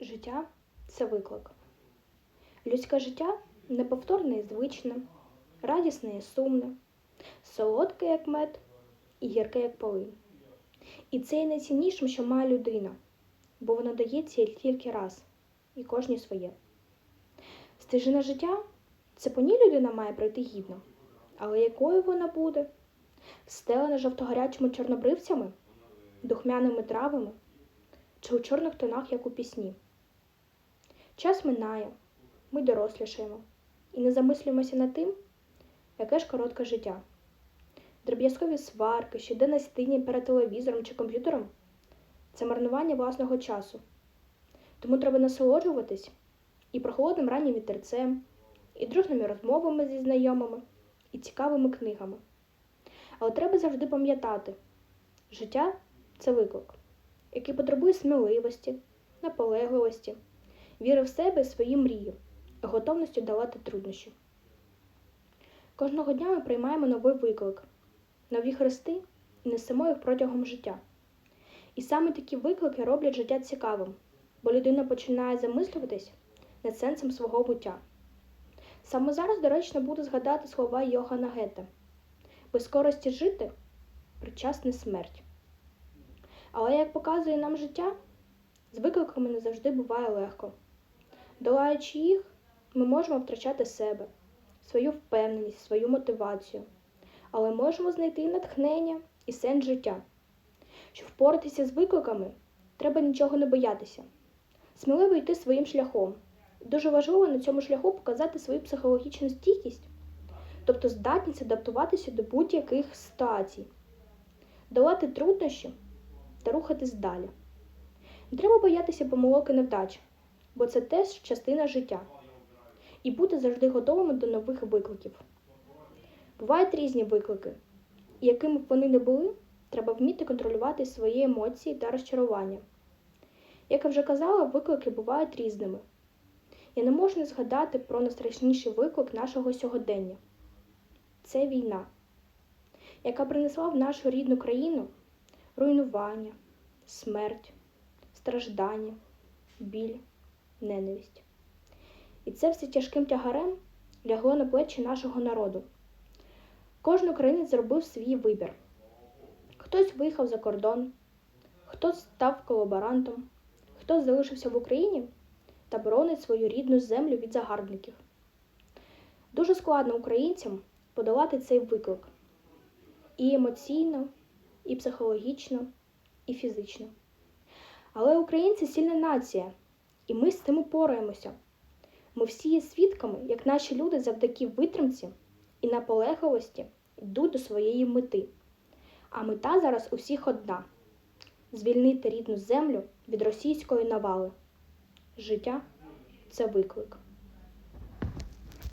Життя це виклик. Людське життя неповторне і звичне, радісне і сумне, солодке, як мед, і гірке, як полин. І це є найціннішим, що має людина, бо воно дається тільки раз, і кожній своє. Стежина життя це по ній людина має пройти гідно, але якою вона буде? Стелена жовтогарячими чорнобривцями, духмяними травами чи у чорних тонах, як у пісні. Час минає, ми дорослішаємо і не замислюємося над тим, яке ж коротке життя. Дроб'язкові сварки, щоденне сидіння перед телевізором чи комп'ютером це марнування власного часу. Тому треба насолоджуватись і прохолодним раннім вітерцем, і дружними розмовами зі знайомими, і цікавими книгами. Але треба завжди пам'ятати, життя це виклик, який потребує сміливості, наполегливості, віри в себе свої мрії, готовності долати труднощі. Кожного дня ми приймаємо новий виклик, нові хрести і несемо їх протягом життя. І саме такі виклики роблять життя цікавим, бо людина починає замислюватись над сенсом свого буття. Саме зараз доречно буде згадати слова Йохана Гетта без скорості жити причасне смерть. Але як показує нам життя, з викликами не завжди буває легко. Долаючи їх, ми можемо втрачати себе, свою впевненість, свою мотивацію, але можемо знайти натхнення і сенс життя. Щоб впоратися з викликами, треба нічого не боятися, сміливо йти своїм шляхом. Дуже важливо на цьому шляху показати свою психологічну стійкість, тобто здатність адаптуватися до будь-яких ситуацій, долати труднощі та рухатись далі. Не треба боятися помилок і невдач, бо це теж частина життя. І бути завжди готовими до нових викликів. Бувають різні виклики, і якими б вони не були, треба вміти контролювати свої емоції та розчарування. Як я вже казала, виклики бувають різними. Я не можу не згадати про найстрашніший виклик нашого сьогодення це війна, яка принесла в нашу рідну країну руйнування, смерть, страждання, біль, ненависть. І це все тяжким тягарем лягло на плечі нашого народу. Кожен українець зробив свій вибір. Хтось виїхав за кордон, хтось став колаборантом, хтось залишився в Україні та боронить свою рідну землю від загарбників. Дуже складно українцям подолати цей виклик і емоційно, і психологічно, і фізично. Але українці сильна нація, і ми з тим упораємося. Ми всі є свідками, як наші люди завдяки витримці і наполегливості йдуть до своєї мети. А мета зараз у всіх одна звільнити рідну землю від російської навали. Життя це виклик.